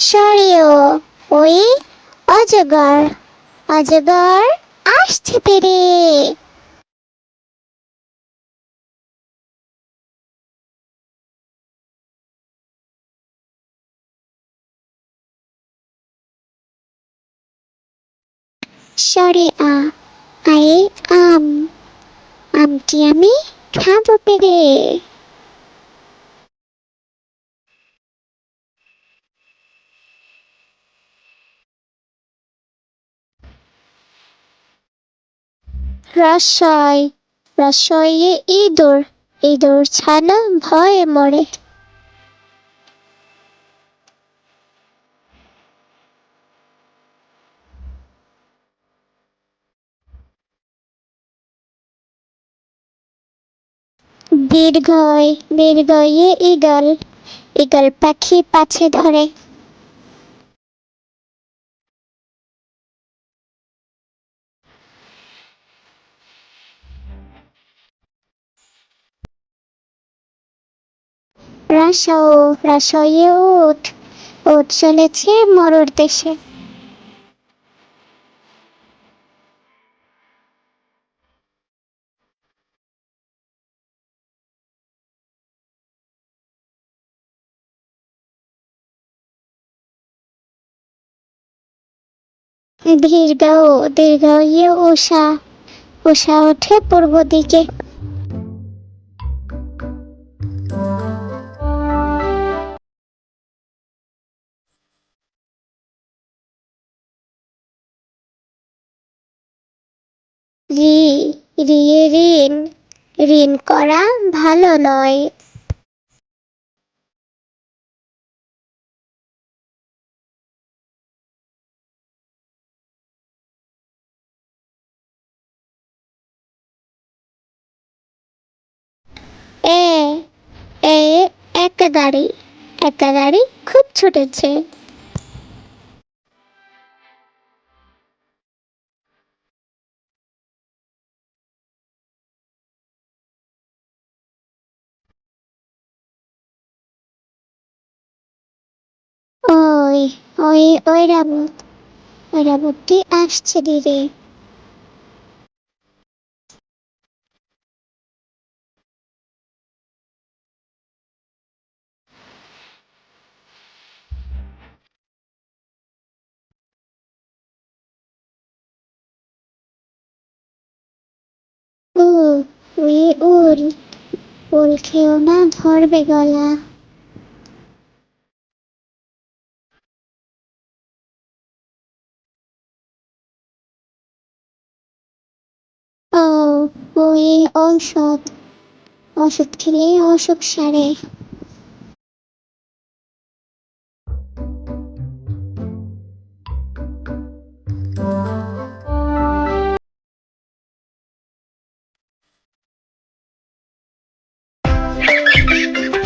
সরিও ওই অজগর অজগর আসছে পেরে। সরে আ আয়ে আম আমটি আমি খাব পেরে? রসয় রসয়ে ইঁদুর ইঁদুর ছানা ভয়ে মরে। দীর্ঘয় দীর্ঘয়ে ঈগল ঈগল পাখি পাছে ধরে। রাসাও রাসয়ে উঠ উঠ চলেছে মরুর দেশে। দীর্ঘ দীর্ঘ ইয়ে উষা উষা ওঠে পূর্ব দিকে। রি ঋণ ঋণ করা ভালো নয়। এ এ একটা গাড়ি একটা গাড়ি খুব ছুটেছে। ওই ওই ওই রাবত ওই রাবতটি আসছে উই উল খেও না ধরবে গলা। ঔষধ ওষুধ খেলে অসুখ সারে।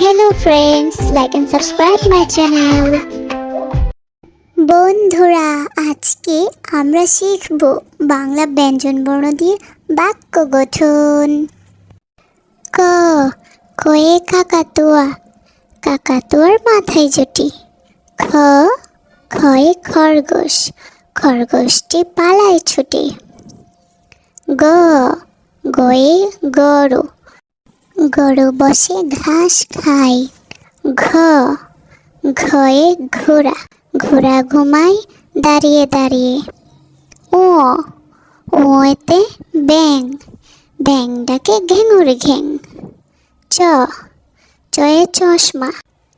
Hello friends like and subscribe my channel বন্ধুরা, আজকে আমরা শিখব বাংলা ব্যঞ্জন বর্ণ দিয়ে বাক্য গঠন। ক, কয়ে কাকাতুয়া। কাকাতুয়ার মাথায় জুটি। খ খয়ে খরগোশ। খরগোশটি পালায় ছুটে। গ, গয়ে গরু। গরু বসে ঘাস খায়। ঘ, ঘয়ে ঘোড়া। ঘোড়া ঘুমায় দাঁড়িয়ে দাঁড়িয়ে। ও ওতে ব্যাং ব্যাং ডাকে ঘেঙুর ঘেং। চ, চয়ে চশমা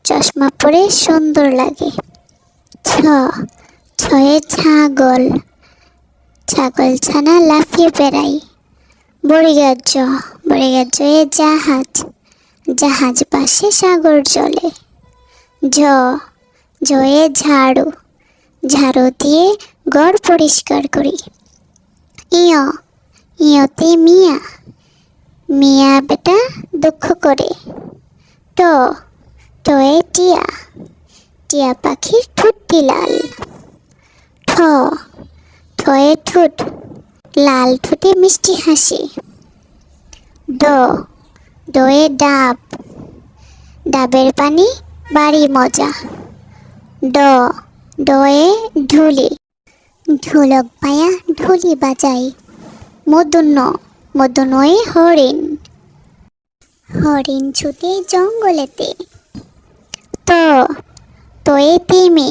চশমা পরে সুন্দর লাগে। ছ, ছয়ে ছাগল ছাগল ছানা লাফিয়ে বেড়ায়। বড়িগাজ্য বড়িগাজ্যে জাহাজ জাহাজ পাশে সাগর চলে ঝ জয়ে ঝাড়ু ঝাড়ু দিয়ে ঘর পরিষ্কার করি। ইয়, ইয়তে মিয়া মিয়া বেটা দুঃখ করে। ট টয়ে টিয়া টিয়া পাখির ঠুটটি লাল ঠ ঠয়ে ঠুট, লাল ঠোঁটে মিষ্টি হাসি। ড ডয়ে ডাব, ডাবের পানি বাড়ি মজা। ড ডয়ে ঢুলি। ঢোলক পায়া ঢুলি বাজাই মদন্য মদনয়ে হরিণ। হরিণ ছুটে জঙ্গলেতে। ত তয়ে তিমি।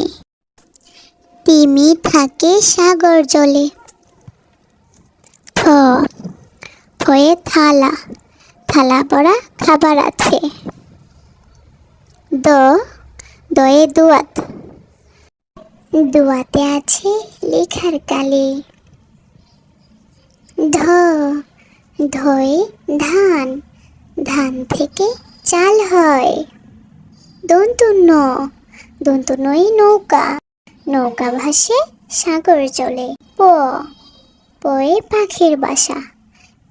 তিমি থাকে সাগর জলে। থ, থয়ে থালা। থালা পড়া খাবার আছে। দ, দয়ে দুয়াত। দুয়াতে আছে লেখার কালি। ধ, ধয়ে ধান ধান থেকে চাল হয়। দন্তুন্ন দন্তুনই নৌকা নৌকা ভাসে সাগর চলে। প, পয়ে পাখির বাসা,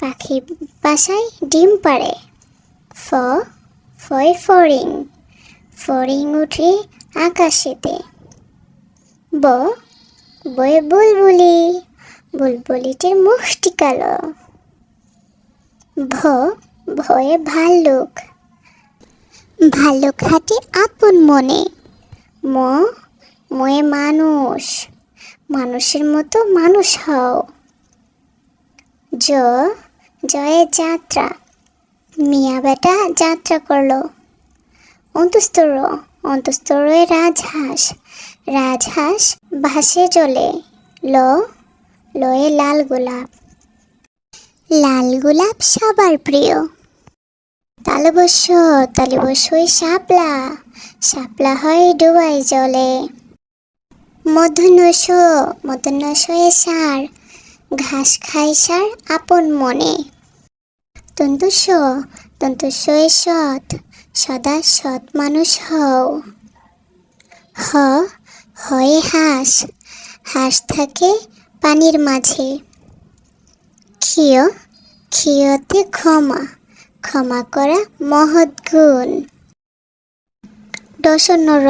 পাখির বাসায় ডিম পাড়ে। ফ, ফয়ে ফড়িং ফড়িং উঠে আকাশেতে। ব, বয়ে বুলবুলি, বুলবুলিটির মুখটি কালো। ভ, ভয়ে ভাল্লুক। ভাল্লুক হাঁটে আপন মনে। ম, ময়ে মানুষ। মানুষের মতো মানুষ হও। জ, জয়ে যাত্রা। মিয়া বেটা যাত্রা করল। অন্তস্তর অন্তস্তরে রাজহাঁস। রাজহাঁস ভাসে চলে, ল, লয়ে লাল গোলাপ। লাল গোলাপ সবার প্রিয়। তালবস্য, তালবস্যই শাপলা শাপলা হয় ডুবাই জলে। মধুনস মধুনসয়ে সার, ঘাস খায় সার আপন মনে। তন্তুস তন্তুসয়ে সৎ, সদা সৎ মানুষ হও। হ হয় হাঁস হাঁস থাকে পানির মাঝে। ক্ষীয়, ক্ষীয়তে ক্ষমা ক্ষমা করা মহৎ গুণ। দশন্ন র,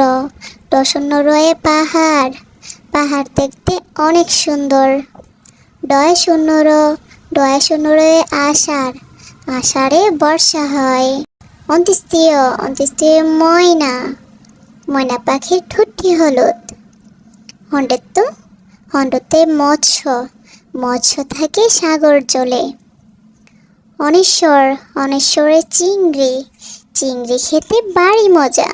দশন্ন রয়ে পাহাড় পাহাড় দেখতে অনেক সুন্দর। ডয় শূন্য র ডয় শূন্য রয়ে আষাঢ়, আষাঢ়ে বর্ষা হয়। অন্ত্যেষ্টিয় অন্ত্যেষ্টিয় ময়না ময়না পাখির ঠুট্টি হলুদ। হন্ডেত্ব হন্ডতে মৎস্য মৎস্য থাকে সাগর জলে। অনেশ্বর, অনেশ্বরে চিংড়ি চিংড়ি খেতে বাড়ি মজা।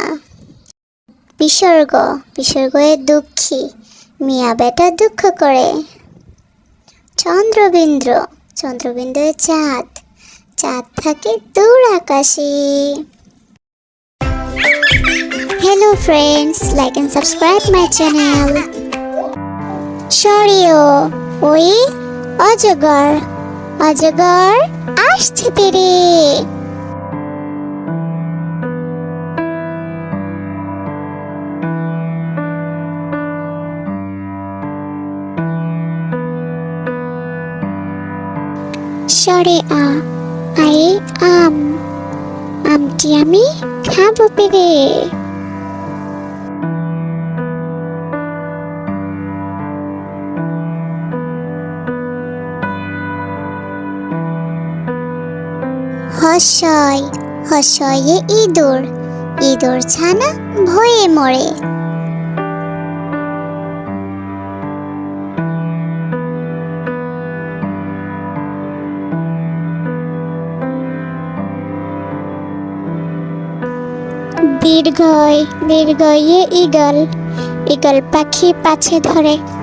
বিসর্গ, বিসর্গয়ে দুঃখী, মিয়া বেটা দুঃখ করে। চন্দ্রবিন্দ্র চন্দ্রবিন্দুয়ে চাঁদ চাঁদ থাকে দূর আকাশে। Hello friends like and subscribe my channel সরিও ওই অজগর অজগর আসছে তেরে। সরে আ আই আম আমটি আমি খাব পেরে। হসয় হসয়ে ইঁদুর। ইঁদুর ছানা ভয়ে মরে। দীর্ঘয় দীর্ঘয়ে ইগল ইগল পাখি পাছে ধরে।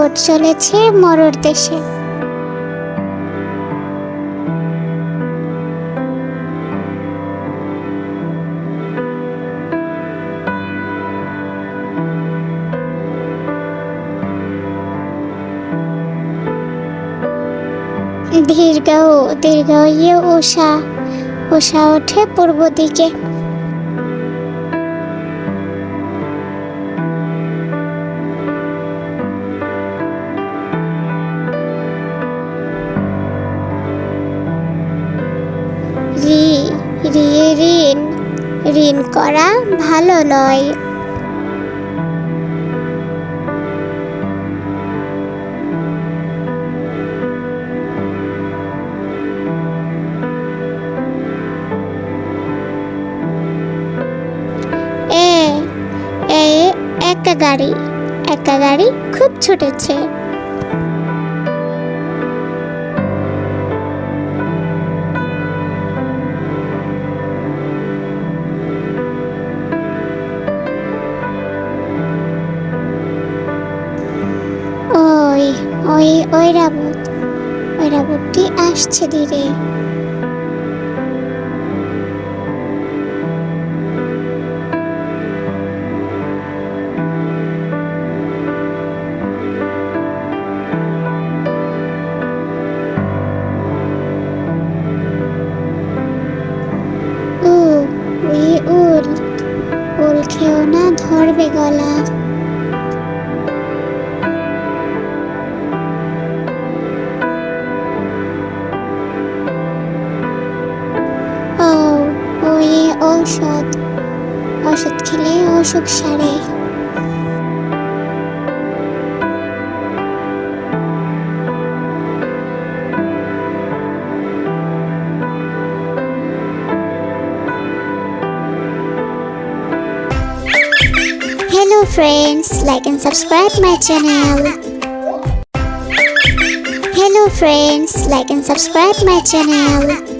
উঠ চলেছে মরর দেশে। দীর্ঘাও দীর্ঘয়ে উষা উষা ওঠে পূর্ব দিকে। নয়। এ একা গাড়ি। একা গাড়ি খুব ছুটেছে। ওই ওই রাবত ওই রাবতটি আসছে ধীরে। উল খেও না ধরবে গলা। খেলে অসুখ সারে Hello friends, like and subscribe my channel. Hello friends, like and subscribe my channel.